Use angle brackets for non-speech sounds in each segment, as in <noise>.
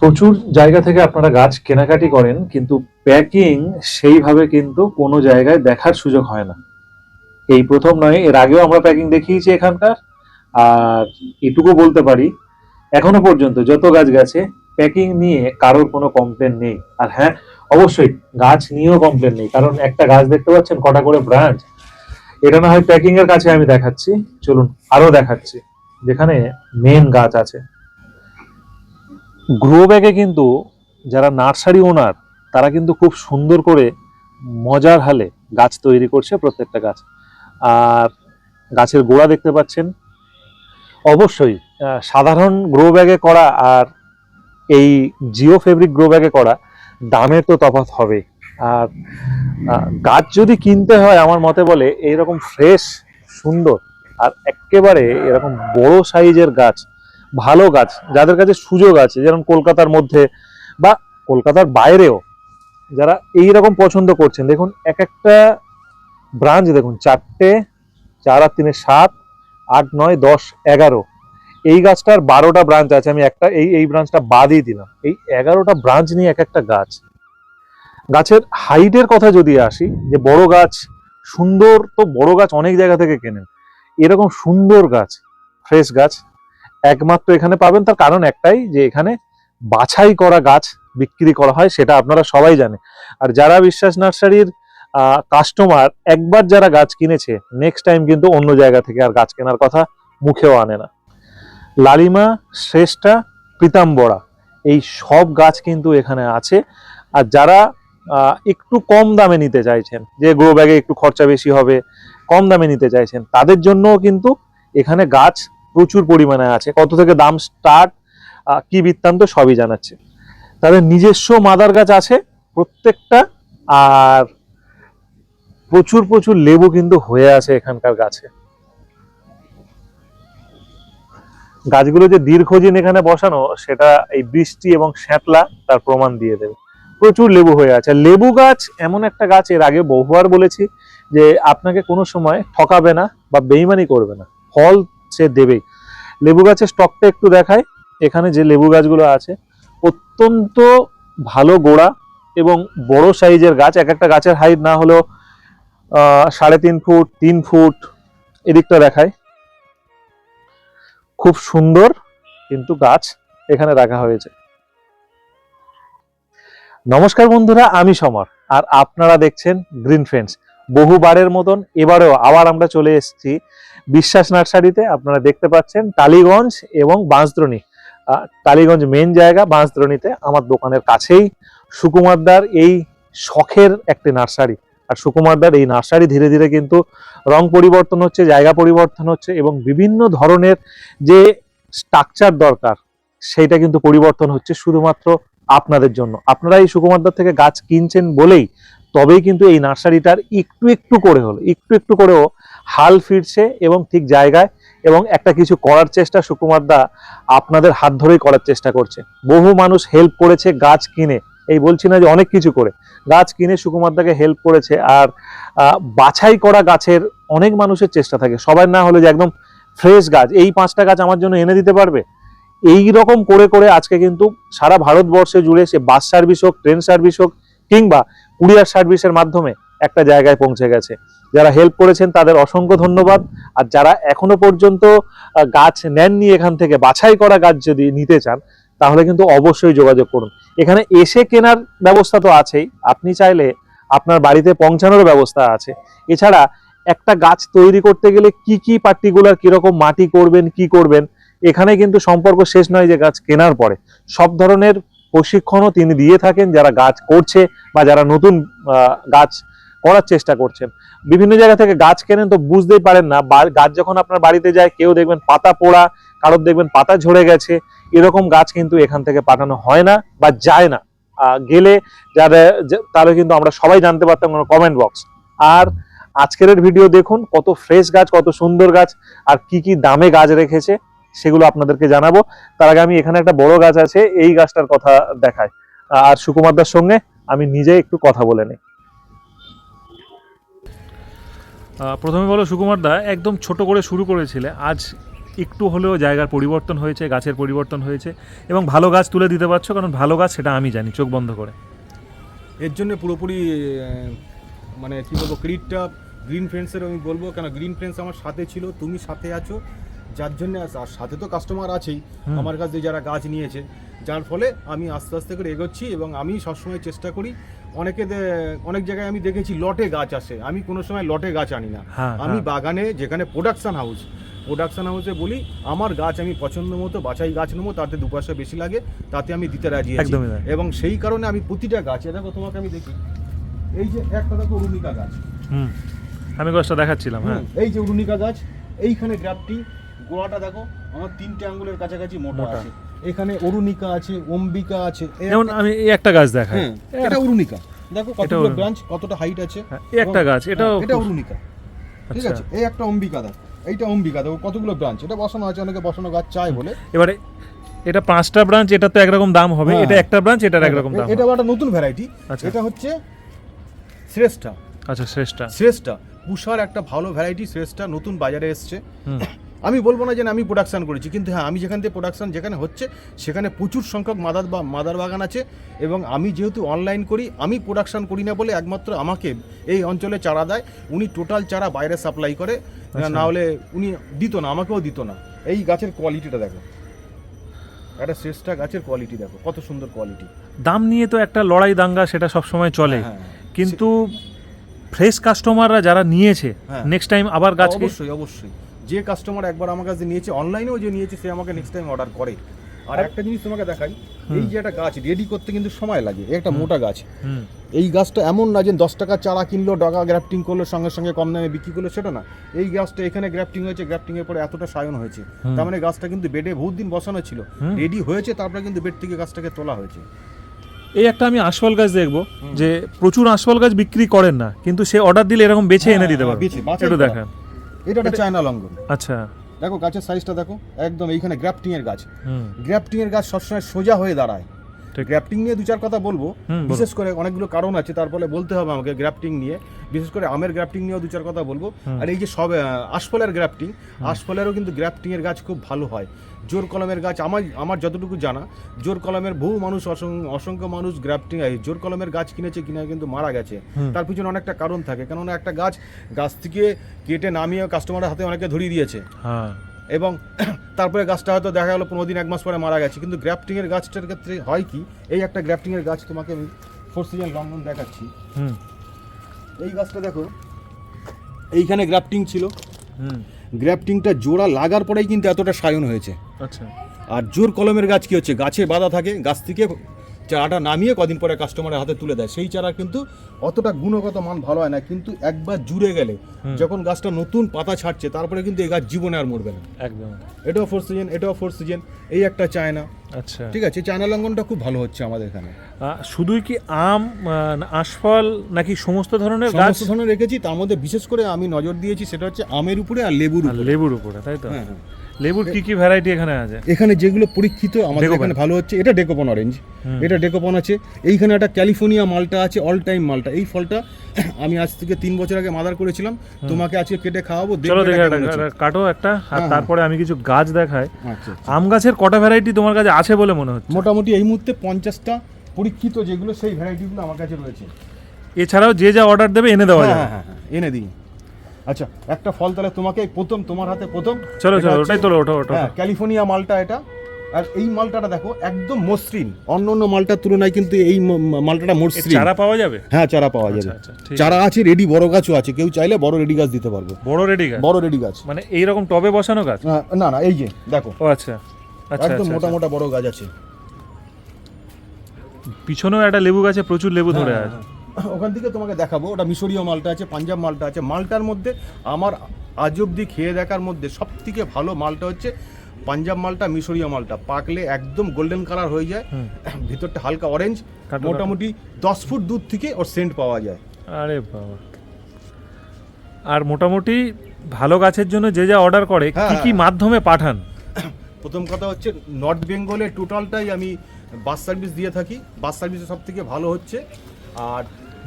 প্রচুর জায়গা থেকে আপনারা গাছ কেনাকাটি করেন, কিন্তু প্যাকিং সেইভাবে কিন্তু কোনো জায়গায় দেখার সুযোগ হয় না। এই প্রথম নয়, এর আগেও আমরা প্যাকিং দেখিয়েছি এখানকার, আর এটুকু বলতে পারি, এখনও পর্যন্ত যত গাছ গেছে, প্যাকিং নিয়ে কারোর কোনো কমপ্লেন নেই। আর হ্যাঁ অবশ্যই গাছ নিয়েও কমপ্লেন নেই, কারণ একটা গাছ দেখতে পাচ্ছেন, কটা করে ব্রাঞ্চ এটা না হয় প্যাকিং এর কাছে আমি দেখাচ্ছি, চলুন আরও দেখাচ্ছি, যেখানে মেন গাছ আছে। গ্রো ব্যাগে কিন্তু যারা নার্সারি ওনার তারা কিন্তু খুব সুন্দর করে মজার হালে গাছ তৈরি করছে প্রত্যেকটা গাছ। আর গাছের গোড়া দেখতে পাচ্ছেন। অবশ্যই সাধারণ গ্রো ব্যাগে করা আর এই জিও ফেব্রিক গ্রো ব্যাগে করা দামের তো তফাৎ হবে। আর গাছ যদি কিনতে হয় আমার মতে বলে, এইরকম ফ্রেশ সুন্দর আর একেবারে এরকম বড় সাইজের গাছ ভালো গাছ, যাদের কাছে সুযোগ আছে যেমন কলকাতার মধ্যে বা কলকাতার বাইরেও যারা এই রকম পছন্দ করছেন, দেখুন এক একটা ব্রাঞ্চ দেখুন, চারটে, চার আর তিনে সাত, আট, নয়, দশ, এগারো। এই গাছটার বারোটা ব্রাঞ্চ আছে, আমি একটা, এই এই ব্রাঞ্চটা বাদই দিলাম। এই এগারোটা ব্রাঞ্চ নিয়ে এক একটা গাছ। গাছের হাইটের কথা যদি আসি, যে বড় গাছ, সুন্দর তো বড় গাছ অনেক জায়গা থেকে কেনেন, এরকম সুন্দর গাছ ফ্রেশ গাছ একমাত্র এখানে পাবেন, তার কারণ একটাই যে এখানে বাছাই করা গাছ বিক্রি করা হয়, সেটা আপনারা সবাই জানে আর যারা বিশ্বাস নার্সারির কাস্টমার একবার যারা গাছ কিনেছে নেক্সট টাইম কিন্তু অন্য জায়গা থেকে আর গাছ কেনার কথা মুখেও আনে না। লালিমা, শ্রেষ্ঠা প্রীতাম্বরা এই সব গাছ কিন্তু এখানে আছে। আর যারা একটু কম দামে নিতে চাইছেন, যে গ্রো ব্যাগে একটু খরচা বেশি হবে, কম দামে নিতে চাইছেন, তাদের জন্যও কিন্তু এখানে গাছ প্রচুর পরিমাণে আছে। কত থেকে দাম স্টার্ট কি বৃত্তান্ত সবই জানাচ্ছে। তাদের নিজস্ব মাদার গাছ আছে প্রত্যেকটা, আর প্রচুর প্রচুর লেবু কিন্তু হয়ে আছে এখানকার গাছে। গাছগুলো যে দীর্ঘদিন এখানে বসানো, সেটা এই বৃষ্টি এবং শ্যাতলা তার প্রমাণ দিয়ে দেবে। প্রচুর লেবু হয়ে আছে। লেবু গাছ এমন একটা গাছ, এর আগে বহুবার বলেছি যে আপনাকে কোনো সময় ঠকাবে না বা বেইমানি করবে না। ফল সে দেবেই। লেবু গাছের স্টকটা একটু দেখায় এখানে যে লেবু গাছগুলো আছে, অত্যন্ত ভালো গোড়া এবং বড় সাইজের গাছ। এক একটা গাছের হাইট না হলেও সাড়ে তিন ফুট তিন ফুট, এদিকটা দেখায় খুব সুন্দর কিন্তু গাছ এখানে রাখা হয়েছে। নমস্কার বন্ধুরা, আমি সমর আর আপনারা দেখছেন গ্রিন ফ্রেন্ডস বহুবারের মতন এবারেও আবার আমরা চলে এসেছি বিশ্বাস নার্সারিতে আপনারা দেখতে পাচ্ছেন টালিগঞ্জ এবং বাঁশদ্রণী। টালিগঞ্জ মেন জায়গা, বাঁশদ্রণীতে আমার দোকানের কাছেই সুকুমারদার এই শখের একটি নার্সারি। আর সুকুমারদার এই নার্সারি ধীরে ধীরে কিন্তু রং পরিবর্তন হচ্ছে, জায়গা পরিবর্তন হচ্ছে এবং বিভিন্ন ধরনের যে স্ট্রাকচার দরকার, সেইটা কিন্তু পরিবর্তন হচ্ছে শুধুমাত্র আপনাদের জন্য। আপনারা এই সুকুমারদার থেকে গাছ কিনছেন বলেই তবেই কিন্তু এই নার্সারিটার একটু একটু করে হলো, একটু একটু করেও হাল ফিরছে এবং ঠিক জায়গায় এবং একটা কিছু করার চেষ্টা সুকুমার দা আপনাদের হাত ধরেই করার চেষ্টা করছে। বহু মানুষ হেল্প করেছে গাছ কিনে। এই বলছি না যে অনেক কিছু করে। গাছ কিনে সুকুমার দাকে হেল্প করেছে আর বাছাই করা গাছের অনেক মানুষের চেষ্টা থাকে। সবার না হলে যে একদম ফ্রেশ গাছ। এই পাঁচটা গাছ আমার জন্য এনে দিতে পারবে? এই রকম করে করে আজকে কিন্তু সারা ভারতবর্ষে জুড়ে সে বাস সার্ভিস হোক ট্রেন সার্ভিস হোক কিংবা কুরিয়ার সার্ভিসের মাধ্যমে একটা জায়গায় পৌঁছে গেছে। যারা হেল্প করেছেন তাদের অসংখ্য ধন্যবাদ। আর যারা এখনও পর্যন্ত গাছ নেননি এখান থেকে, বাছাই করা গাছ যদি নিতে চান, তাহলে কিন্তু অবশ্যই যোগাযোগ করুন। এখানে এসে কেনার ব্যবস্থা তো আছেই। আপনি চাইলে আপনার বাড়িতে পৌঁছানোর ব্যবস্থা আছে। এছাড়া একটা গাছ তৈরি করতে গেলে কি কি পার্টিকুলার কীরকম মাটি করবেন, কি করবেন, এখানে কিন্তু সম্পর্ক শেষ নয় যে গাছ কেনার পরে। সব ধরনের প্রশিক্ষণও তিনি দিয়ে থাকেন। যারা গাছ করছে বা যারা নতুন গাছ করার চেষ্টা করছেন। বিভিন্ন জায়গা থেকে গাছ কেনেন তো বুঝতেই পারেন না। গাছ যখন আপনার বাড়িতে যায়, কেউ দেখবেন পাতা পোড়া, কারোর দেখবেন পাতা ঝরে গেছে। এরকম গাছ কিন্তু এখান থেকে পাঠানো হয় না বা যায় না। গেলে যারা তাহলে কিন্তু আমরা সবাই জানতে পারতাম কমেন্ট বক্স আর আজকের ভিডিও দেখুন, কত ফ্রেশ গাছ, কত সুন্দর গাছ, আর কি কি দামে গাছ রেখেছে, সেগুলো আপনাদেরকে জানাব। তার আগে আমি এখানে একটা বড় গাছ আছে, এই গাছটার কথা দেখায় আর সুকুমারদার সঙ্গে আমি নিজে একটু কথা বলে নিই। প্রথমে বলো সুকুমার দা একদম ছোট করে শুরু করেছিলে আজ একটু হলেও জায়গার পরিবর্তন হয়েছে গাছের পরিবর্তন হয়েছে এবং ভালো গাছ তুলে দিতে পারছ কারণ ভালো গাছ সেটা আমি জানি চোখ বন্ধ করে এর জন্য পুরোপুরি মানে কি বলব ক্রিডটা গ্রিন ফ্রেন্ডসের আমি বলব কেন গ্রিন ফ্রেন্ডস আমার সাথে ছিল তুমি সাথে আছো যার জন্য আর সাথে তো কাস্টমার আছেই। আমার কাছে যারা গাছ নিয়েছে যার ফলে আমি আস্তে আস্তে করে এগোচ্ছি এবং আমি সবসময় চেষ্টা করি অনেকে অনেক জায়গায় আমি দেখেছি লটে গাছ আসে। আমি কোনো সময় লটে গাছ আনি না। হ্যাঁ আমি হ্যাঁ। বাগানে যেখানে প্রোডাকশন হাউস প্রোডাকশন হাউসে বলি আমার গাছ আমি পছন্দ মতো বাছাই গাছ নেব তাতে দু পয়সা বেশি লাগে তাতে আমি দিতে রাজি আছি। এবং সেই কারণে আমি প্রতিটা গাছ দেখো তোমাকে আমি দেখি এই যে একটা দেখো অরুণিকা গাছ। হুম আমি গাছটা দেখাচ্ছিলাম হ্যাঁ। এই যে অরুণিকা গাছ এইখানে গ্রাফটি গোড়াটা দেখো আমার তিনটে আঙ্গুলের কাছাকাছি মোটা। আছে। এখানে অরুণিকা আছে অম্বিকা আছে যেমন আমি এই একটা গাছ দেখাই। এটা অরুণিকা। দেখো কতগুলো ব্রাঞ্চ কতটা হাইট আছে। হ্যাঁ, এই একটা গাছ এটাও হ্যাঁ, এটা অরুণিকা। ঠিক আচ্ছা। আছে? এই একটা অম্বিকা দেখো। এইটা অম্বিকা দেখো কতগুলো ব্রাঞ্চ এটা বসানো আছে অনেকে বসানো গাছ চায় বলে। এবারে এটা পাঁচটা ব্রাঞ্চ এটা তো একরকম দাম হবে। হ্যাঁ। এটা একটা ব্রাঞ্চ এটার একরকম দাম এটা একটা নতুন ভ্যারাইটি আচ্ছা। এটা হচ্ছে শ্রেষ্ঠা। আচ্ছা শ্রেষ্ঠা। শ্রেষ্ঠা। পুষার একটা ভালো ভ্যারাইটি শ্রেষ্ঠা। নতুন বাজারে এসছে। আমি বলব না যে আমি প্রোডাকশন করেছি কিন্তু হ্যাঁ আমি যেখান থেকে প্রোডাকশন যেখানে হচ্ছে সেখানে প্রচুর সংখ্যক মাদার বা মাদার বাগান আছে এবং আমি যেহেতু অনলাইন করি আমি প্রোডাকশন করি না বলে একমাত্র আমাকে এই অঞ্চলে চারা দেয় উনি টোটাল চারা বাইরে সাপ্লাই করে আচ্ছা। না হলে উনি দিত না আমাকেও দিত না। এই গাছের কোয়ালিটিটা দেখো। একটা শ্রেষ্ঠা গাছের কোয়ালিটি দেখো কত সুন্দর কোয়ালিটি দাম নিয়ে তো একটা লড়াই দাঙ্গা সেটা সব সময় চলে। হ্যাঁ, কিন্তু ফ্রেশ কাস্টমাররা যারা নিয়েছে হ্যাঁ। নেক্সট টাইম আবার গাছ অবশ্যই অবশ্যই। যে কাস্টমার একবার আমার কাছে নিয়েছে অনলাইনেও যে নিয়েছে সে আমাকে নেক্সট টাইম অর্ডার করে। আর একটা জিনিস তোমাকে দেখাই এই যে একটা গাছ রেডি করতে কিন্তু সময় লাগে একটা মোটা গাছ। এই গাছটা এমন না যে দশ টাকা চারা কিনলো ডগা গ্রাফটিং করল সঙ্গে সঙ্গে কম দামে বিক্রি করল সেটা না। এই গাছটা এখানে গ্রাফটিং হয়েছে গ্রাফটিং এর পরে এতটা সায়ন হয়েছে। তার মানে গাছটা কিন্তু বেডে বহুত দিন বসানো ছিল। রেডি হয়েছে তারপরে কিন্তু বেড থেকে গাছটাকে তোলা হয়েছে। এই একটা আমি আশফল গাছ দেখব যে প্রচুর আশফল গাছ বিক্রি করেন না কিন্তু সে অর্ডার দিলে এরকম বেছে এনে হ্যাঁ, দিতে হ্যাঁ, পারবে একটু দেখান। এটা একটা চায়না লঙ্ঘন। আচ্ছা। দেখো গাছের সাইজটা দেখো একদম এইখানে গ্রাফটিং এর গাছ। গ্রাফটিং এর গাছ সবসময় সোজা হয়ে দাঁড়ায়। ঠিক। গ্রাফটিং নিয়ে দু চার কথা বলব। বিশেষ করে অনেকগুলো কারণ আছে তারপরে বলতে হবে আমাকে গ্রাফটিং নিয়ে। বিশেষ করে আমের গ্রাফটিং নিয়েও দু চার কথা বলব। আর এই যে সব আশফলের গ্রাফটিং আশফলেরও কিন্তু গ্রাফটিং এর গাছ খুব ভালো হয়। জোর কলমের গাছ আমার আমার যতটুকু জানা জোর কলমের বহু মানুষ অসংখ্য মানুষ গ্রাফটিং জোর কলমের গাছ কিনেছে কিনে কিন্তু মারা গেছে। তার পিছনে অনেকটা কারণ থাকে কেননা একটা গাছ গাছ থেকে কেটে নামিয়ে কাস্টমারের হাতে অনেকে ধরিয়ে দিয়েছে। হ্যাঁ। এবং <clears throat> তারপরে গাছটা হয়তো দেখা গেলো পনেরো দিন এক মাস পরে মারা গেছে। কিন্তু গ্রাফটিংয়ের গাছটার ক্ষেত্রে হয় কি এই একটা গ্রাফটিংয়ের গাছ তোমাকে আমি ফোর সিজন লঙ্ঘন দেখাচ্ছি। এই গাছটা দেখো এইখানে গ্রাফটিং ছিল। গ্রাফটিংটা জোড়া লাগার পরেই কিন্তু এতটা সায়ন হয়েছে। আচ্ছা। আর জোর কলমের গাছ কি হচ্ছে গাছে বাঁধা থাকে গাছ থেকে চারাটা নামিয়ে কদিন পরে কাস্টমারের হাতে তুলে দেয়। সেই চারা কিন্তু অতটা গুণগত মান ভালো হয় না কিন্তু একবার জুড়ে গেলে যখন গাছটা নতুন পাতা ছাড়ছে তারপরে কিন্তু এই গাছ জীবনে আর মরবে না। একদম। এটাও ফোর সিজন এটাও ফোর সিজন এই একটা চায়না। আচ্ছা। ঠিক আছে চায়না লঙ্ঘনটা খুব ভালো হচ্ছে আমাদের এখানে। শুধুই কি আম আশফল নাকি সমস্ত ধরনের গাছ? সমস্ত ধরনের রেখেছি তার মধ্যে বিশেষ করে আমি নজর দিয়েছি সেটা হচ্ছে আমের উপরে আর লেবুর উপরে। লেবুর উপরে তাই তো? হ্যাঁ, হ্যাঁ। লেবুর কি কি ভ্যারাইটি এখানে আছে? এখানে যেগুলো পরীক্ষিত আমাদের। এখানে ভালো হচ্ছে। এটা ডেকোপন অরেঞ্জ এটা ডেকোপন আছে। এইখানে একটা ক্যালিফোর্নিয়া মালটা আছে অল টাইম মালটা। এই ফলটা আমি আজ থেকে তিন বছর আগে মাদার করেছিলাম। তোমাকে আজকে কেটে খাওয়াবো চলো দেখে কাটো একটা আর হ্যাঁ, তারপরে আমি কিছু গাছ দেখাই। আচ্ছা আচ্ছা। আম গাছের কটা ভ্যারাইটি তোমার কাছে আছে বলে মনে হচ্ছে? মোটামুটি এই মুহূর্তে পঞ্চাশটা পরীক্ষিত যেগুলো সেই ভ্যারাইটিগুলো আমার কাছে রয়েছে। এছাড়াও যে যা অর্ডার দেবে এনে দেওয়া যাবে। হ্যাঁ হ্যাঁ এনে দিই। আচ্ছা একটা ফল তাহলে তোমাকে প্রথম তোমার হাতে প্রথম। চলো চলো ওটাই তোলো ওটা ওটা হ্যাঁ ক্যালিফোর্নিয়া মালটা এটা। আর এই মালটাটা দেখো একদম মসৃণ। অন্য অন্য মালটার তুলনায় কিন্তু এই মালটাটা মসৃণ। চারা পাওয়া যাবে? হ্যাঁ চারা পাওয়া যাবে। আচ্ছা আচ্ছা ঠিক চারা আছে। রেডি বড় গাছও আছে। কেউ চাইলে বড় রেডি গাছ দিতে পারব। বড় রেডি গাছ? বড় রেডি গাছ। মানে এই রকম টবে বসানো গাছ? আহ, না না এই যে দেখো। ও আচ্ছা। আচ্ছা একদম আচ্ছা, মোটা আচ্ছা। মোটা বড় গাছ আছে। পিছনেও একটা লেবু গাছে প্রচুর লেবু ধরে হ্যাঁ, আছে। হ্যাঁ। ওখান থেকে তোমাকে দেখাবো। ওটা মিশরীয় মালটা আছে পাঞ্জাব মালটা আছে। মালটার মধ্যে আমার আজ অব্দি খেয়ে দেখার মধ্যে সব থেকে ভালো মালটা হচ্ছে পাঞ্জাব মালটা মিশরীয় মালটা। পাকলে একদম গোল্ডেন কালার হয়ে যায়। ভিতরটা হালকা অরেঞ্জ মোটামুটি দশ ফুট দূর থেকে ওর সেন্ট পাওয়া যায়। আরে বাবা। আর মোটামুটি ভালো গাছের জন্য যে যা অর্ডার করে কি হ্যাঁ। কি মাধ্যমে পাঠান? প্রথম কথা হচ্ছে নর্থ বেঙ্গলে টোটালটাই আমি বাস সার্ভিস দিয়ে থাকি। বাস সার্ভিসে সব থেকে ভালো হচ্ছে। আর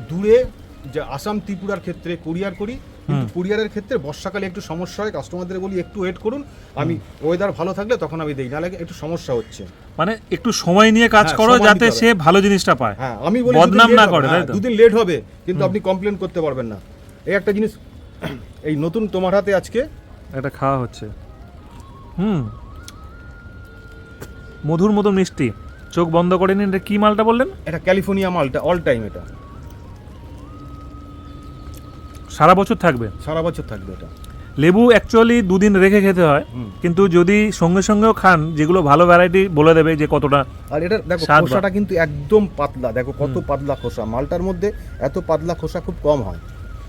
দূরে যে আসাম ত্রিপুরার ক্ষেত্রে কুরিয়ার করি কিন্তু কুরিয়ারের ক্ষেত্রে বর্ষাকালে একটু সমস্যা হয় কাস্টমারদের বলি একটু ওয়েট করুন আমি ওয়েদার ভালো থাকলে তখন আমি দিই নাহলে একটু সমস্যা হচ্ছে। মানে একটু সময় নিয়ে কাজ হ্যাঁ, করো যাতে সে ভালো জিনিসটা পায়। হ্যাঁ আমি বলি বদনাম না করে, হ্যাঁ? দুদিন লেট হবে কিন্তু আপনি কমপ্লেন করতে পারবেন না। এই একটা জিনিস এই নতুন তোমার হাতে আজকে এটা খাওয়া হচ্ছে। হুম। মধুর মতো মিষ্টি। চোখ বন্ধ করে নিন এটা কি মালটা বললেন? এটা ক্যালিফোর্নিয়া মালটা অল টাইম এটা। সারা বছর থাকবে। সারা বছর থাকবে এটা। লেবু অ্যাকচুয়ালি দুদিন রেখে খেতে হয়। কিন্তু যদি সঙ্গে সঙ্গেও খান যেগুলো ভালো ভ্যারাইটি বলে দেবে যে কতটা আর এটা দেখো খোসাটা কিন্তু একদম পাতলা দেখো কত পাতলা খোসা। মালটার মধ্যে এত পাতলা খোসা খুব কম হয়।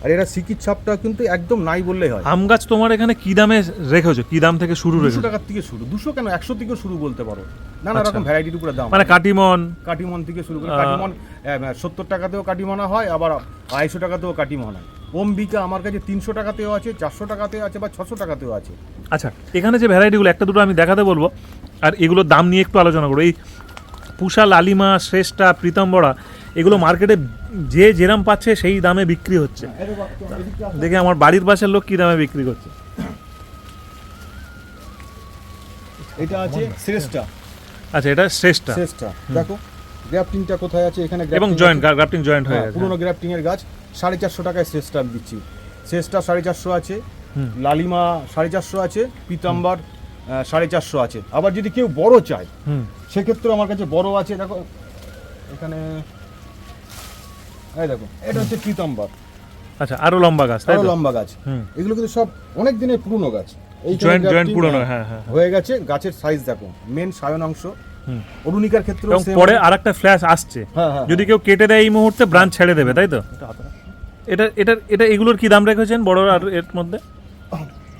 আর এটা সিকির ছাপটা কিন্তু একদম নাই বললেই হয়। আম গাছ তোমার এখানে কি দামে রেখেছো? কি দাম থেকে শুরু রেখেছো? টাকার থেকে শুরু। দুশো কেন? একশো থেকে শুরু বলতে পারো। নানা আচ্ছা। রকম ভ্যারাইটির উপরে দাম। মানে কাটিমন? কাটিমন থেকে শুরু করে কাটিমন সত্তর টাকাতেও কাটিমনা হয় আবার আড়াইশো টাকাতেও কাটিমন হয়। অম্বিকা আমার কাছে তিনশো টাকাতেও আছে চারশো টাকাতেও আছে বা ছশো টাকাতেও আছে। আচ্ছা এখানে যে ভ্যারাইটিগুলো একটা দুটো আমি দেখাতে বলব আর এগুলোর দাম নিয়ে একটু আলোচনা করব। এই পুষা লালিমা শ্রেষ্ঠা প্রীতম্বরা এগুলো মার্কেটে যে যেরাম পাচ্ছে সেই দামে বিক্রি হচ্ছে। দেখে আমার বাড়ির পাশের লোক কি দামে বিক্রি করছে। এটা আছে শ্রেষ্ঠা। আচ্ছা এটা শ্রেষ্ঠা। শ্রেষ্ঠা। দেখো গ্রাফটিংটা কোথায় আছে? এখানে এবং জয়েন্ট গ্রাফটিং জয়েন্ট হয়ে হ্যাঁ, গেছে। পুরোনো গ্রাফটিং এর গাছ। সাড়ে চারশো টাকায় শ্রেষ্ঠা দিচ্ছি। শ্রেষ্ঠা সাড়ে চারশো আছে লালিমা সাড়ে চারশো আছে পিতাম্বার সাড়ে চারশো আছে। আবার যদি কেউ বড় চায় সেক্ষেত্রে আমার কাছে বড় আছে দেখো এখানে এই দেখো এটা হচ্ছে পিতাম্বার। আচ্ছা আরও লম্বা গাছ আরও লম্বা গাছ। এগুলো কিন্তু সব অনেক দিনের পুরনো গাছ। এইখানে জয়েন্ট জয়েন্ট পুরনো হ্যাঁ, হ্যাঁ। হ্যাঁ হয়ে গেছে গাছের সাইজ দেখো মেন সায়ন অংশ হুম। অরুণিকার ক্ষেত্রে পরে আরেকটা ফ্ল্যাশ আসছে। হ্যাঁ হ্যাঁ যদি কেউ কেটে দেয় এই মুহূর্তে ব্রাঞ্চ ছেড়ে দেবে তাই তো? এটা এটা এটা এগুলোর কি দাম রেখেছেন বড় আর এর মধ্যে?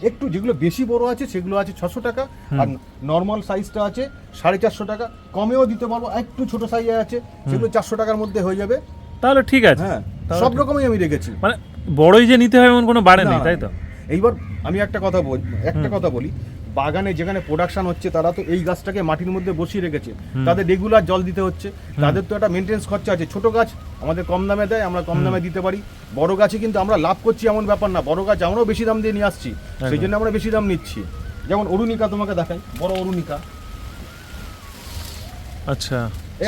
একটু যেগুলো বেশি বড় আছে সেগুলো আছে ছশো টাকা আর নর্মাল সাইজটা আছে সাড়ে চারশো টাকা। কমেও দিতে পারব একটু ছোট সাইজে আছে সেগুলো চারশো টাকার মধ্যে হয়ে যাবে। তাহলে ঠিক আছে। হ্যাঁ সব রকমই আমি রেখেছি। মানে বড়ই যে নিতে হয় এমন কোনো বাড়ে নেই তাই তো? এইবার আমি একটা কথা বল একটা কথা বলি। বাগানে যেখানে প্রোডাকশন হচ্ছে তারা তো এই গাছটাকে মাটির মধ্যে বসিয়ে রেখেছে। তাদের রেগুলার জল দিতে হচ্ছে। তাদের তো একটা মেনটেন্স খরচা আছে। ছোট গাছ আমাদের কম দামে দেয় আমরা কম দামে দিতে পারি। বড় গাছে কিন্তু আমরা লাভ করছি এমন ব্যাপার না। বড় গাছ আমরাও বেশি দাম দিয়ে নিয়ে আসছি। সেই জন্য আমরা বেশি দাম নিচ্ছি। যেমন অরুণিকা তোমাকে দেখাই। বড় অরুণিকা। আচ্ছা।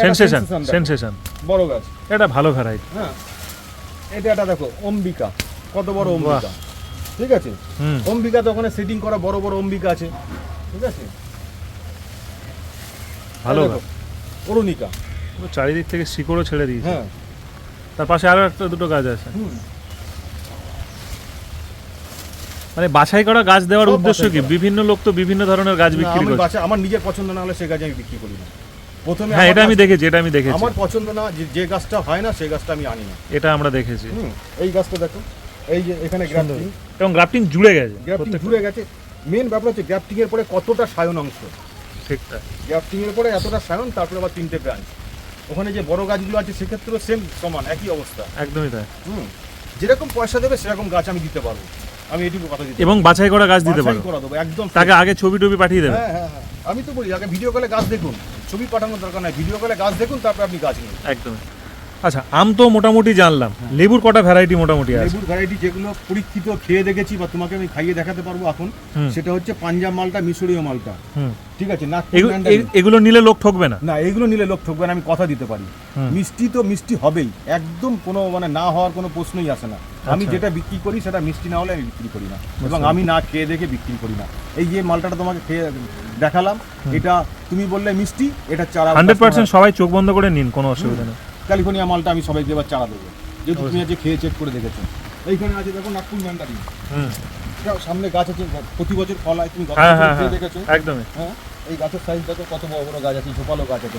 সেনসেশন সেনসেশন বড় গাছ। এটা ভালো ভ্যারাইটি হ্যাঁ। এটা একটা দেখো অম্বিকা। কত বড় অম্বিকা। ঠিক আছে? অম্বিকা তো ওখানে সেটিং করা বড় বড় অম্বিকা আছে। ঠিক আছে? ভালো অরুণিকা। চারিদিক থেকে শিকড়ও ছেড়ে দিয়েছে। হ্যাঁ। তার পাশে আরও একটা দুটো গাছ আছে। মানে বাছাই করা গাছ দেওয়ার উদ্দেশ্য কি? বিভিন্ন লোক তো বিভিন্ন ধরনের গাছ বিক্রি করছে। আমার নিজের পছন্দ না হলে সে গাছ আমি বিক্রি করি না। প্রথমে হ্যাঁ এটা আমি দেখেছি এটা আমি দেখেছি। আমার পছন্দ না যে- গাছটা হয় না সেই গাছটা আমি আনি না। এটা আমরা দেখেছি। এই গাছটা দেখো। এই যে এখানে গ্রাফটিং এবং গ্রাফটিং জুড়ে গেছে গ্রাফটিং ঘুরে গেছে। মেন ব্যাপার হচ্ছে গ্রাফটিং এর পরে কতটা সায়ন অংশ? ঠিক তাই। গ্রাফটিং এর পরে এতটা সায়ন তারপরে আবার তিনটে ব্রাঞ্চ ওখানে যে বড় গাছগুলো আছে সেক্ষেত্রেও সেম সমান একই অবস্থা। একদমই তাই। হুম। যেরকম পয়সা দেবে সেরকম গাছ আমি দিতে পারব। আমি এটুকু কথা দিতে এবং বাছাই করা গাছ দিতে বাছাই পারো। করে দেবো একদম তাকে আগে ছবি টবি পাঠিয়ে দেবে। হ্যাঁ হ্যাঁ হ্যাঁ। আমি তো বলি আগে ভিডিও কলে গাছ দেখুন। ছবি পাঠানোর দরকার নাই ভিডিও কলে গাছ দেখুন তারপরে আপনি গাছ নিন। একদমই। আচ্ছা আম তো মোটামুটি জানলাম। লেবুর কটা ভ্যারাইটি মোটামুটি আছে? লেবুর ভ্যারাইটি যেগুলো পরীক্ষিত খেয়ে দেখেছি বা তোমাকে আমি খাইয়ে দেখাতে পারব এখন সেটা হচ্ছে পাঞ্জাব মালটা মিশরীয় মালটা। ঠিক আছে না এগুলো নিলে লোক ঠকবে না? না এগুলো নিলে লোক ঠকবে না আমি কথা দিতে পারি। মিষ্টি তো মিষ্টি হবেই একদম কোনো মানে না হওয়ার কোনো প্রশ্নই আসে না। আমি আচ্ছা। যেটা বিক্রি করি সেটা মিষ্টি না হলে আমি বিক্রি করি না। এবং আমি না খেয়ে দেখে বিক্রি করি না। এই যে মালটাটা তোমাকে খেয়ে দেখালাম এটা তুমি বললে মিষ্টি এটা চারা হান্ড্রেড পার্সেন্ট সবাই চোখ বন্ধ করে নিন কোনো অসুবিধা নেই। ক্যালিফোর্নিয়া মালটা আমি সবাইকে এবার চারা দেবো। যেহেতু তুমি আজকে খেয়ে চেক করে দেখেছ এইখানে আছে দেখো নাগপুর ম্যান্ডারিন হুম। এটা সামনে গাছ আছে প্রতি বছর ফল হয় তুমি হ্যাঁ হ্যাঁ খেয়ে হ্যাঁ দেখেছ একদমই। হ্যাঁ এই গাছের সাইজ দেখো কত বড় বড় গাছ আছে ঝোপালো গাছ আছে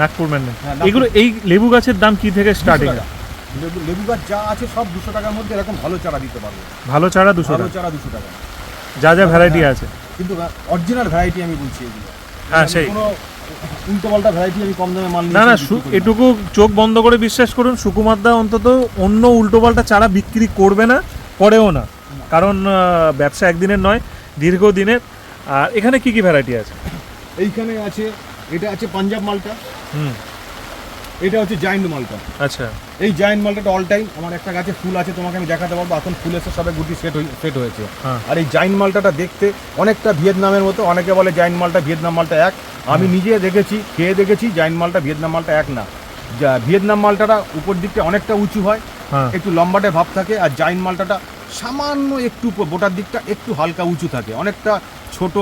নাগপুর ম্যান্ডে হ্যাঁ, এগুলো এই লেবু গাছের দাম কি থেকে স্টার্টিং লেবু লেবু গাছ যা আছে সব দুশো টাকার মধ্যে এরকম ভালো চারা দিতে পারব। ভালো চারা দুশো ভালো চারা দুশো টাকা। যা যা ভ্যারাইটি হ্যাঁ। আছে। কিন্তু অরিজিনাল ভ্যারাইটি আমি বলছি এগুলো। হ্যাঁ সেই। কোনো উল্টো পাল্টা ভ্যারাইটি আমি কম দামে মাল না না এটুকু চোখ বন্ধ করে বিশ্বাস করুন সুকুমার দা অন্তত অন্য উল্টোপাল্টা চারা বিক্রি করবে না করেও না। কারণ ব্যবসা একদিনের নয় দীর্ঘদিনের। আর এখানে কি কি ভ্যারাইটি আছে? এইখানে আছে এটা আছে পাঞ্জাব মালটা। হুম। এটা হচ্ছে জায়েন্ট মালটা। আচ্ছা। এই জায়েন্ট মালটাটা অল টাইম আমার একটা গাছে ফুল আছে তোমাকে আমি দেখাতে পারব। এখন ফুল এসে সবে গুটি সেট সেট হয়েছে। হ্যাঁ। আর এই জায়েন্ট মালটাটা দেখতে অনেকটা ভিয়েতনামের মতো অনেকে বলে জায়েন্ট মালটা ভিয়েতনাম মালটা এক। আমি নিজে দেখেছি খেয়ে দেখেছি জায়েন্ট মালটা ভিয়েতনাম মালটা এক না। ভিয়েতনাম মালটাটা উপর দিকটা অনেকটা উঁচু হয় হ্যাঁ। একটু লম্বাটে ভাব থাকে আর জাইন মালটাটা সামান্য একটু বোটার দিকটা একটু হালকা উঁচু থাকে অনেকটা ছোট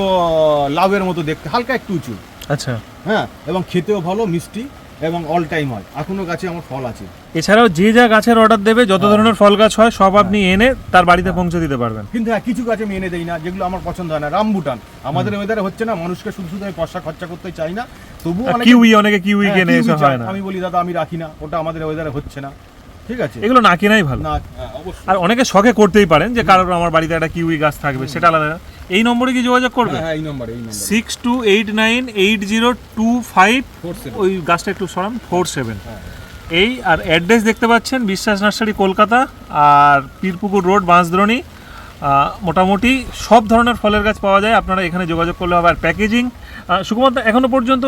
লাউয়ের মতো দেখতে হালকা একটু উঁচু। আচ্ছা। হ্যাঁ এবং খেতেও ভালো মিষ্টি। এবং অল টাইম হয়। এখনও গাছে আমার ফল আছে। এছাড়াও যে যা গাছের অর্ডার দেবে যত হ্যাঁ। ধরনের ফল গাছ হয় সব আপনি এনে তার বাড়িতে পৌঁছে দিতে পারবেন। কিন্তু হ্যাঁ কিছু গাছ আমি এনে দেই না যেগুলো আমার পছন্দ হয় না। রামবুটান আমাদের ওয়েদারে হচ্ছে না মানুষকে শুধু শুধু আমি পয়সা খরচা করতে চাই না তবু অনেকে কিউই অনেকে কিউই হ্যাঁ, কেনে এসব হয় না। আমি বলি দাদা আমি রাখি না। ওটা আমাদের ওয়েদারে হচ্ছে না। ঠিক আছে? এগুলো না কেনাই ভালো। না হ্যাঁ, অবশ্যই। আর অনেকে শখে করতেই পারেন যে কারোর আমার বাড়িতে একটা কিউই গাছ থাকবে সেটা আলাদা এই নম্বরে কি যোগাযোগ করবে? হ্যাঁ হ্যাঁ, এই নম্বরে এই নম্বরে। Six two eight nine eight zero two five ওই গাছটা একটু সরান ফোর সেভেন হ্যাঁ। এই আর অ্যাড্রেস দেখতে পাচ্ছেন বিশ্বাস নার্সারি কলকাতা আর পীরপুকুর রোড বাঁশদ্রণী। মোটামুটি সব ধরনের ফলের গাছ পাওয়া যায় আপনারা এখানে যোগাযোগ করলে হবে। আর প্যাকেজিং সুকুমার এখনও পর্যন্ত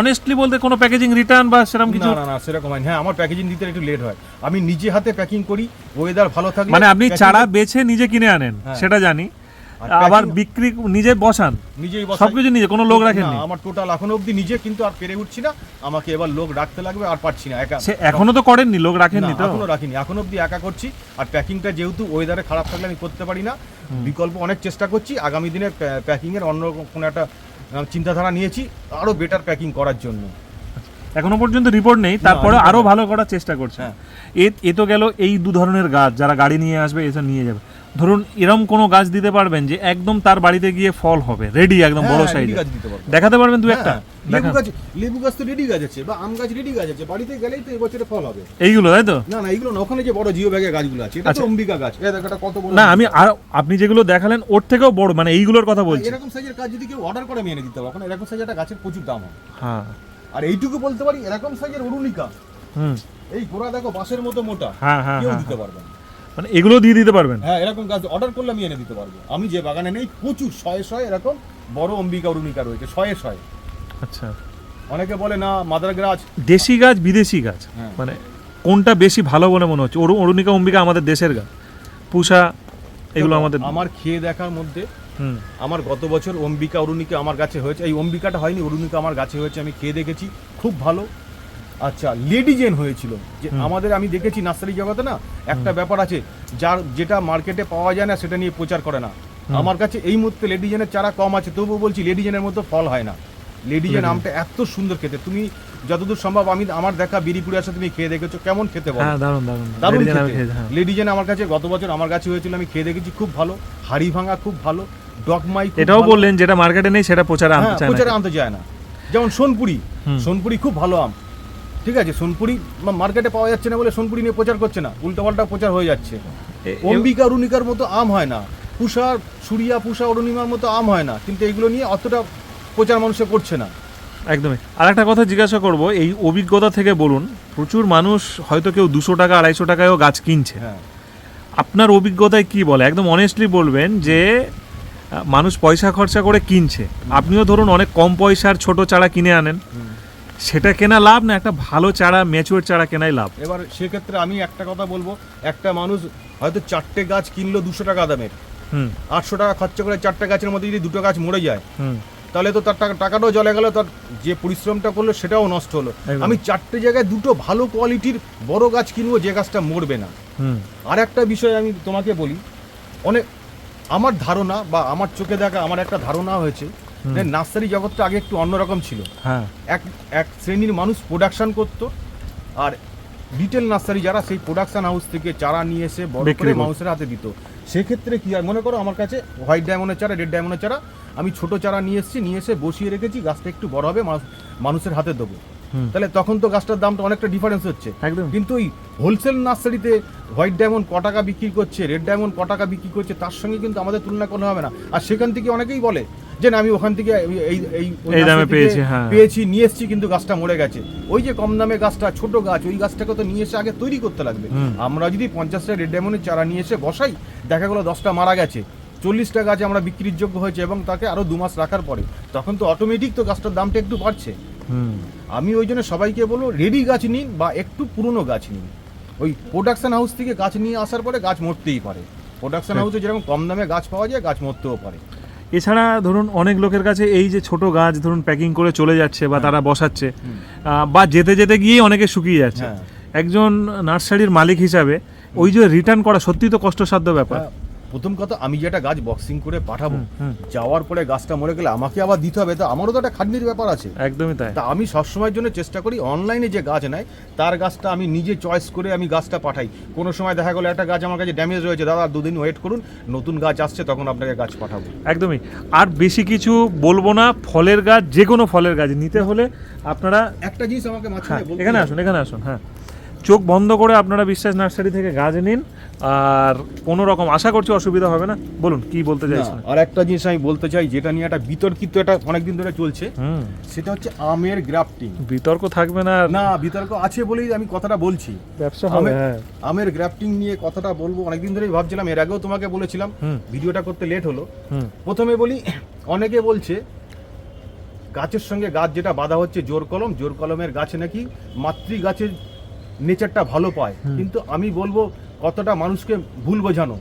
অনেস্টলি বলতে কোনো প্যাকেজিং রিটার্ন বা সেরকম কিছু? না না সেরকম হয় হ্যাঁ আমার প্যাকেজিং দিতে একটু লেট হয়। আমি নিজে হাতে প্যাকিং করি ওয়েদার ভালো থাকলে মানে আপনি চারা বেছে নিজে কিনে আনেন হ্যাঁ। সেটা জানি। আবার বিক্রি নিজে বসান? নিজেই। সবকিছু নিজে কোনো লোক রাখেননি? না, আমার টোটাল এখনও অবধি নিজে কিন্তু আর পেরে উঠছি না। আমাকে এবার লোক রাখতে লাগবে আর পারছি না একা। সে এখনও তো করেননি লোক রাখেননি তো? এখনও রাখিনি এখন অবধি একা করছি। আর প্যাকিংটা যেহেতু ওয়েদারে খারাপ থাকলে আমি করতে পারি না বিকল্প অনেক চেষ্টা করছি। আগামী দিনে প্যাকিং এর অন্য কোনো একটা চিন্তাধারা নিয়েছি আরও বেটার প্যাকিং করার জন্য। এখনও পর্যন্ত রিপোর্ট নেই তারপরে আরও ভালো করার চেষ্টা করছে। হ্যাঁ। এ এ তো গেল এই দু ধরনের গাছ যারা গাড়ি নিয়ে আসবে এসে নিয়ে যাবে। ধরুন এরম কোনো গাছ দিতে পারবেন যে একদম তার বাড়িতে গিয়ে ফল হবে রেডি একদম বড় হ্যাঁ, সাইজ গাছ দিতে পারব। দেখাতে পারবেন দু একটা? হ্যাঁ, লেবু গাছ লেবু গাছ তো রেডি গাছ আছে বা আম গাছ রেডি গাছ আছে বাড়িতে গেলেই তো এবছরে ফল হবে। এইগুলো তাই তো? না না এগুলো না ওখানে যে বড় জিও ব্যাগের গাছগুলো আছে এটা তো আচ্ছা। অম্বিকা গাছ। এই দেখো কত বড় না আমি আর আপনি যেগুলো দেখালেন ওর থেকেও বড় মানে এইগুলোর কথা বলছি। এরকম সাইজের গাছ যদি কেউ অর্ডার করে আমি এনে দিতে পারব। এখন এরকম সাইজের একটা গাছের প্রচুর দাম হয়। হ্যাঁ। আর এইটুকু বলতে পারি এরকম সাইজের অরুণিকা। হুম। এই গোড়া দেখো বাঁশের মতো মোটা। হ্যাঁ হ্যাঁ কেউ হ্যাঁ দিতে পারবে না। মানে এগুলো দিয়ে দিতে পারবেন? হ্যাঁ এরকম গাছ অর্ডার করলে আমি এনে দিতে পারব। আমি যে বাগানে নেই প্রচুর শয়ে শয়ে এরকম বড় অম্বিকা অরুণিকা রয়েছে শয়ে শয়ে। আচ্ছা। অনেকে বলে না মাদার গাছ দেশি গাছ বিদেশি গাছ? হ্যাঁ। মানে কোনটা বেশি ভালো বলে মনে হচ্ছে? অরু- অরুণিকা অম্বিকা আমাদের দেশের গাছ। পুষা এগুলো আমাদের আমার খেয়ে দেখার মধ্যে আমার গত বছর অম্বিকা অরুণিকা আমার গাছে হয়েছে। এই অম্বিকাটা হয়নি অরুণিকা আমার গাছে হয়েছে আমি খেয়ে দেখেছি। খুব ভালো। আচ্ছা লেডি জেন হয়েছিল। যে আমাদের আমি দেখেছি নার্সারি জগতে না একটা ব্যাপার আছে যার যেটা মার্কেটে পাওয়া যায় না সেটা নিয়ে প্রচার করে না। আমার কাছে এই মুহূর্তে লেডি জেনের চারা কম আছে তবুও বলছি লেডি জেনের মতো ফল হয় না। লেডি জেন আমটা এত সুন্দর খেতে তুমি যতদূর সম্ভব আমি আমার দেখা বিড়িপুরি আসে তুমি খেয়ে দেখেছ কেমন খেতে বলো? হ্যাঁ দারুণ দারুণ খেয়েছি, হ্যাঁ। লেডি জেন আমার কাছে গত বছর আমার কাছে হয়েছিল আমি খেয়ে দেখেছি খুব ভালো। হাড়ি ভাঙা খুব ভালো ডগমাই এটাও বললেন যেটা মার্কেটে নেই সেটা প্রচারে আনতে হ্যাঁ, চায় প্রচারে আনতে যায় না। যেমন সোনপুরি সোনপুরি খুব ভালো আম। ঠিক আছে সোনপুরি মার্কেটে পাওয়া যাচ্ছে না বলে সোনপুরি নিয়ে প্রচার করছে না উল্টোপাল্টা প্রচার হয়ে যাচ্ছে। অম্বিকা অরুণিকার মতো আম হয় না পুষার সুরিয়া পুষা অরুণিমার মতো আম হয় না কিন্তু এইগুলো নিয়ে অতটা প্রচার মানুষে করছে না। একদমই। আর একটা কথা জিজ্ঞাসা করব এই অভিজ্ঞতা থেকে বলুন প্রচুর মানুষ হয়তো কেউ দুশো টাকা আড়াইশো টাকায়ও গাছ কিনছে। হ্যাঁ। আপনার অভিজ্ঞতায় কি বলে? একদম অনেস্টলি বলবেন যে মানুষ পয়সা খরচা করে কিনছে। আপনিও ধরুন অনেক কম পয়সার ছোট চারা কিনে আনেন। সেটা কেনা লাভ না একটা ভালো চারা ম্যাচুয়ার চারা কেনাই লাভ। এবার সেক্ষেত্রে আমি একটা কথা বলব একটা মানুষ হয়তো চারটে গাছ কিনলো দুশো টাকা দামের। আটশো টাকা খরচা করে চারটে গাছের মধ্যে যদি দুটো গাছ মরে যায় তাহলে তো তার টাকা টাকাটাও জলে গেল তার যে পরিশ্রমটা করল সেটাও নষ্ট হলো। আমি চারটে জায়গায় দুটো ভালো কোয়ালিটির বড় গাছ কিনবো যে গাছটা মরবে না। আর একটা বিষয় আমি তোমাকে বলি অনেক আমার ধারণা বা আমার চোখে দেখা আমার একটা ধারণা হয়েছে নার্সারি জগৎটা আগে একটু অন্যরকম ছিল। হ্যাঁ। এক এক শ্রেণির মানুষ প্রোডাকশন করত আর রিটেল নার্সারি যারা সেই প্রোডাকশন হাউস থেকে চারা নিয়ে এসে বড় করে মানুষের হাতে দিত। সেক্ষেত্রে কি হয় মনে করো আমার কাছে হোয়াইট ডায়মন্ডের চারা রেড ডায়মন্ডের চারা আমি ছোট চারা নিয়ে এসেছি নিয়ে এসে বসিয়ে রেখেছি গাছটা একটু বড় হবে মানুষের হাতে দেবো। তাহলে তখন তো গাছটার দামটা অনেকটা ডিফারেন্স হচ্ছে। একদম। কিন্তু ওই হোলসেল নার্সারিতে হোয়াইট ডায়মন্ড ক টাকা বিক্রি করছে রেড ডায়মন্ড ক টাকা বিক্রি করছে তার সঙ্গে কিন্তু আমাদের তুলনা করা হবে না। আর সেখান থেকে অনেকেই বলে যে না আমি ওখান থেকে এই- এই দামে পেয়েছি, হ্যাঁ। পেয়েছি নিয়ে এসেছি কিন্তু গাছটা মরে গেছে। ওই যে কম দামে গাছটা ছোট গাছ ওই গাছটাকে তো নিয়ে এসে আগে তৈরি করতে লাগবে। আমরা যদি পঞ্চাশটা রেড ডায়মন্ডের চারা নিয়ে এসে বসাই দেখা গেলো দশটা মারা গেছে। চল্লিশটা গাছ আমরা বিক্রির যোগ্য হয়েছে এবং তাকে আরও দু মাস রাখার পরে তখন তো অটোমেটিক তো গাছটার দামটা একটু বাড়ছে। আমি ওই জন্য সবাইকে বলব রেডি গাছ নিন বা একটু পুরনো গাছ নিন। ওই প্রোডাকশন হাউস থেকে গাছ নিয়ে আসার পরে গাছ মরতেই পারে। প্রোডাকশন হাউসে যেরকম কম দামে গাছ পাওয়া যায় গাছ মরতেও পারে। এছাড়া ধরুন অনেক লোকের কাছে এই যে ছোট গাছ ধরুন প্যাকিং করে চলে যাচ্ছে বা তারা বসাচ্ছে বা যেতে যেতে গিয়ে অনেকে শুকিয়ে যাচ্ছে। হ্যাঁ। একজন নার্সারির মালিক হিসাবে ওই যে রিটার্ন করা সত্যি তো কষ্টসাধ্য ব্যাপার। হ্যাঁ, প্রথম কথা আমি যে একটা গাছ বক্সিং করে পাঠাবো। যাওয়ার পরে গাছটা মরে গেলে আমাকে আবার দিতে হবে তো আমারও তো একটা খাটনির ব্যাপার আছে। একদমই তাই। তা আমি সবসময়ের জন্য চেষ্টা করি অনলাইনে যে গাছ নেয় তার গাছটা আমি নিজে চয়েস করে আমি গাছটা পাঠাই। কোনো সময় দেখা গেলো একটা গাছ আমার কাছে ড্যামেজ রয়েছে দাদা দুদিন ওয়েট করুন নতুন গাছ আসছে তখন আপনাকে গাছ পাঠাবো। একদমই। আর বেশি কিছু বলব না ফলের গাছ যে কোনো ফলের গাছ নিতে হলে আপনারা একটা জিনিস আমাকে হ্যাঁ এখানে আসুন এখানে আসুন হ্যাঁ। চোখ বন্ধ করে আপনারা বিশ্বাস নার্সারি থেকে গাছ নিন আর কোনো রকম আশা করছি অসুবিধা হবে না। বলুন কি বলতে চাইছেন? আর একটা জিনিস আমি বলতে চাই যেটা নিয়ে একটা বিতর্কিত এটা অনেকদিন ধরে চলছে সেটা হচ্ছে আমের গ্রাফটিং। বিতর্ক থাকবে না না বিতর্ক আছে বলেই আমি কথাটা বলছি। ব্যবসা হবে আমের- হ্যাঁ। গ্রাফটিং নিয়ে কথাটা বলব অনেকদিন ধরেই ভাবছিলাম এর আগেও তোমাকে বলেছিলাম ভিডিওটা করতে লেট হলো। প্রথমে বলি অনেকে বলছে গাছের সঙ্গে গাছ যেটা বাঁধা হচ্ছে জোর কলম জোর কলমের গাছে নাকি মাতৃ গাছের নেচারটা ভালো পায়। কিন্তু আমি বলব কতটা মানুষকে ভুল বোঝানো।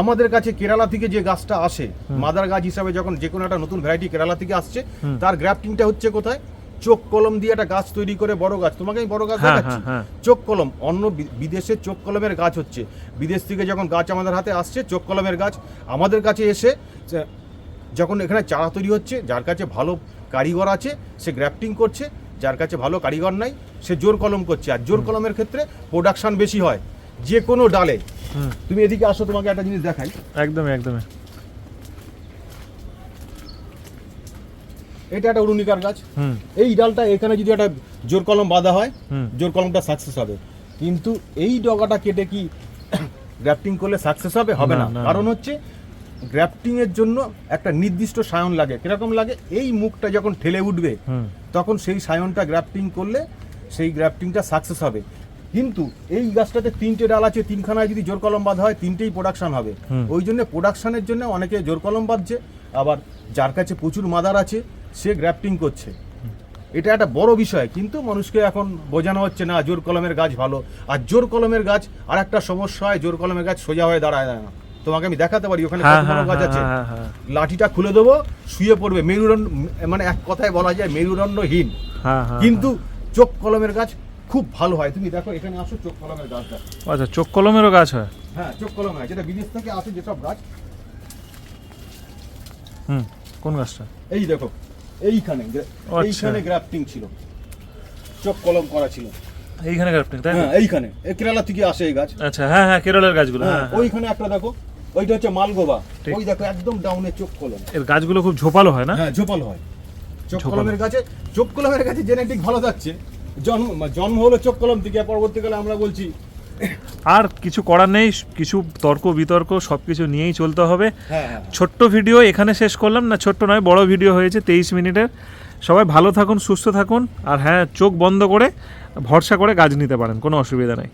আমাদের কাছে কেরালা থেকে যে গাছটা আসে মাদার গাছ হিসাবে যখন যে কোনো একটা নতুন ভ্যারাইটি কেরালা থেকে আসছে তার গ্রাফটিংটা হচ্ছে কোথায়? চোখ কলম দিয়ে একটা গাছ তৈরি করে বড় গাছ। তোমাকে আমি বড় গাছ হ্যাঁ দেখাচ্ছি? হ্যাঁ হ্যাঁ। চোখ কলম। অন্য বিদেশে চোখ কলমের গাছ হচ্ছে। বিদেশ থেকে যখন গাছ আমাদের হাতে আসছে চোখ কলমের গাছ আমাদের কাছে এসে যখন এখানে চারা তৈরি হচ্ছে যার কাছে ভালো কারিগর আছে সে গ্রাফটিং করছে। যার কাছে ভালো কারিগর নাই সে জোর কলম করছে। আর জোর কলমের ক্ষেত্রে প্রোডাকশান বেশি হয়। যে কোনো ডালে। তুমি এদিকে আসো তোমাকে একটা জিনিস দেখাই। একদম একদম এটা একটা অরুণিকার গাছ। হুম। এই ডালটা এখানে যদি একটা জোর কলম বাঁধা হয় জোর কলমটা সাকসেস হবে। কিন্তু এই ডগাটা কেটে কি গ্রাফটিং করলে সাকসেস হবে? হবে না, কারণ হচ্ছে গ্রাফটিং এর জন্য একটা নির্দিষ্ট সায়ন লাগে। কীরকম লাগে? এই মুখটা যখন ঠেলে উঠবে তখন সেই সায়নটা গ্রাফটিং করলে সেই গ্রাফটিংটা সাকসেস হবে। কিন্তু এই গাছটাতে তিনটে ডাল আছে তিনখানায় যদি জোর কলম বাঁধা হয় তিনটেই প্রোডাকশন হবে। ওই জন্য প্রোডাকশনের জন্য অনেকে জোর কলম বাঁধছে আবার যার কাছে প্রচুর মাদার আছে সে গ্রাফটিং করছে। এটা একটা বড় বিষয় কিন্তু মানুষকে এখন বোঝানো হচ্ছে না জোর কলমের গাছ ভালো। আর জোর কলমের গাছ আর একটা সমস্যা হয় জোর কলমের গাছ সোজা হয়ে দাঁড়ায় না। তোমাকে আমি দেখাতে পারি ওখানে হ্যাঁ কত বড় হ্যাঁ গাছ আছে? হ্যাঁ হ্যাঁ লাঠিটা খুলে দেবো শুয়ে পড়বে। মেরুদণ্ড মানে এক কথায় বলা যায় মেরুদণ্ডহীন। কিন্তু চোখ কলমের গাছ খুব ভালো হয়। তুমি দেখো এখানে আসো চোখ কলমের গাছটা। আচ্ছা চোখ কলমেরও গাছ হয়? হ্যাঁ চোখ কলম হয়। যেটা বিদেশ থেকে আসে যেসব গাছ। হুম কোন গাছটা? এই দেখো এইখানে আচ্ছা। এইখানে গ্রাফটিং ছিল। চোখ কলম করা ছিল। এইখানে গ্রাফটিং তাই না? হ্যাঁ এইখানে। এই কেরালা থেকে আসে এই গাছ। আচ্ছা হ্যাঁ হ্যাঁ কেরালার গাছগুলো হ্যাঁ হ্যাঁ হ্যাঁ। ওইখানে একটা দেখো ওইটা হচ্ছে মালগোবা। ওই দেখো একদম ডাউনে চোখ কলম। এর গাছগুলো খুব ঝোপালো হয় না? হ্যাঁ ঝোপালো হয়। চোখ কলমের গাছে চোখ কলমের গাছে জেনেটিক ভালো যাচ্ছে। জন্ম জন্ম হলো চোখ কলম থেকে পরবর্তীকালে আমরা বলছি আর কিছু করার নেই কিছু তর্ক বিতর্ক সব কিছু নিয়েই চলতে হবে। হ্যাঁ হ্যাঁ। ছোট্ট ভিডিও এখানে শেষ করলাম না ছোট্ট নয় বড় ভিডিও হয়েছে তেইশ মিনিটের। সবাই ভালো থাকুন সুস্থ থাকুন আর হ্যাঁ চোখ বন্ধ করে ভরসা করে গাছ নিতে পারেন কোনো অসুবিধা নেই।